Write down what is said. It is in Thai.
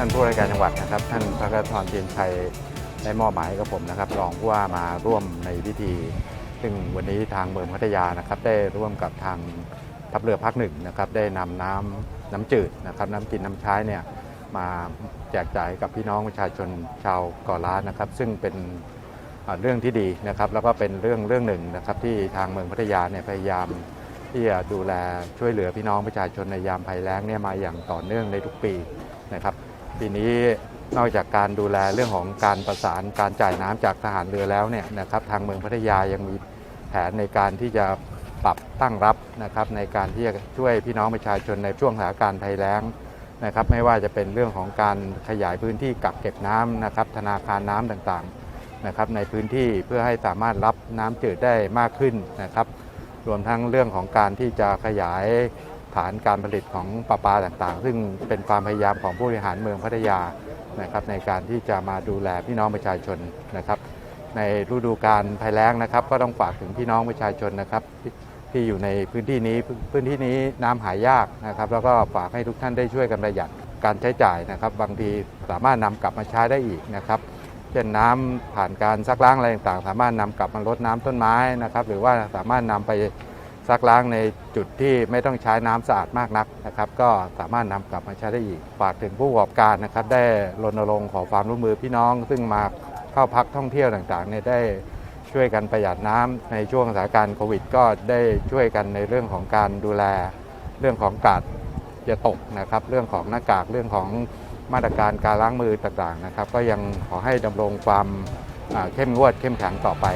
ท่านผู้ราชการจังหวัดนะครับ ท่านพระกธรเทียนชัยได้มอบหมายให้กับผมนะครับรองผู้ว่ามาร่วมในพิธี ซึ่งวันนี้ทางเมืองพัทยานะครับ ได้ร่วมกับทางทัพเรือภาคหนึ่งนะครับได้นำน้ำน้ำจืดนะครับ น้ำกินน้ำใช้เนี่ยมาแจกจ่ายกับพี่น้องประชาชนชาวเกาะล้านนะครับ ซึ่งเป็นเรื่องที่ดีนะครับ แล้วก็เป็นเรื่องเรื่องหนึ่งนะครับ ที่ทางเมืองพัทยาเนี่ยพยายามที่จะดูแลช่วยเหลือพี่น้องประชาชนในยามภัยแล้งเนี่ยมาอย่างต่อเนื่องในทุกปีนะครับ ปีนี้นอกจากการดูแลเรื่องของการประสานการจ่ายน้ำจากทหารเรือแล้วเนี่ยนะครับทางเมืองพัทยายังมีแผนในการที่จะปรับตั้งรับนะครับในการที่จะช่วยพี่น้องประชาชนในช่วงสถานการณ์ภัยแล้งนะครับไม่ว่าจะเป็นเรื่องของการขยายพื้นที่กักเก็บน้ำนะครับธนาคารน้ำต่างๆนะครับในพื้นที่เพื่อให้สามารถรับน้ำจืดได้มากขึ้นนะครับ รวมทั้งเรื่องของการที่จะขยาย ฐานการผลิตของประปลาต่างๆ ซึ่งเป็นความพยายามของผู้บริหารเมืองพัทยานะครับในการที่จะมาดูแลพี่น้องประชาชนนะครับในฤดูการภัยแล้งนะครับ ก็ต้องฝากถึงพี่น้องประชาชนนะครับที่อยู่ในพื้นที่นี้พื้นพื้นที่นี้น้ำหายากนะครับ แล้วก็ฝากให้ทุกท่านได้ช่วยกันประหยัดการใช้จ่ายนะครับ บางทีสามารถนำกลับมาใช้ได้อีกนะครับเช่นน้ำผ่านการซักล้างอะไรต่างๆ สามารถนำกลับมาลดน้ำต้นไม้นะครับ หรือว่าสามารถนำไป ซักล้างในจุดที่ไม่ต้องใช้น้ำสะอาดมากนักนะครับ ก็สามารถนำกลับมาใช้ได้อีก ฝากถึงผู้ประกอบการนะครับ ได้รณรงค์ขอความร่วมมือพี่น้อง ซึ่งมาเข้าพักท่องเที่ยวต่างๆเนี่ยได้ช่วยกันประหยัดน้ำในช่วงสถานการณ์โควิด ก็ได้ช่วยกันในเรื่องของการดูแลเรื่องของกาดจะตกนะครับ เรื่องของหน้ากากเรื่องของมาตรการการล้างมือต่างๆนะครับ ก็ยังขอให้ดำรงความเข้มงวดเข้มแข็งต่อไป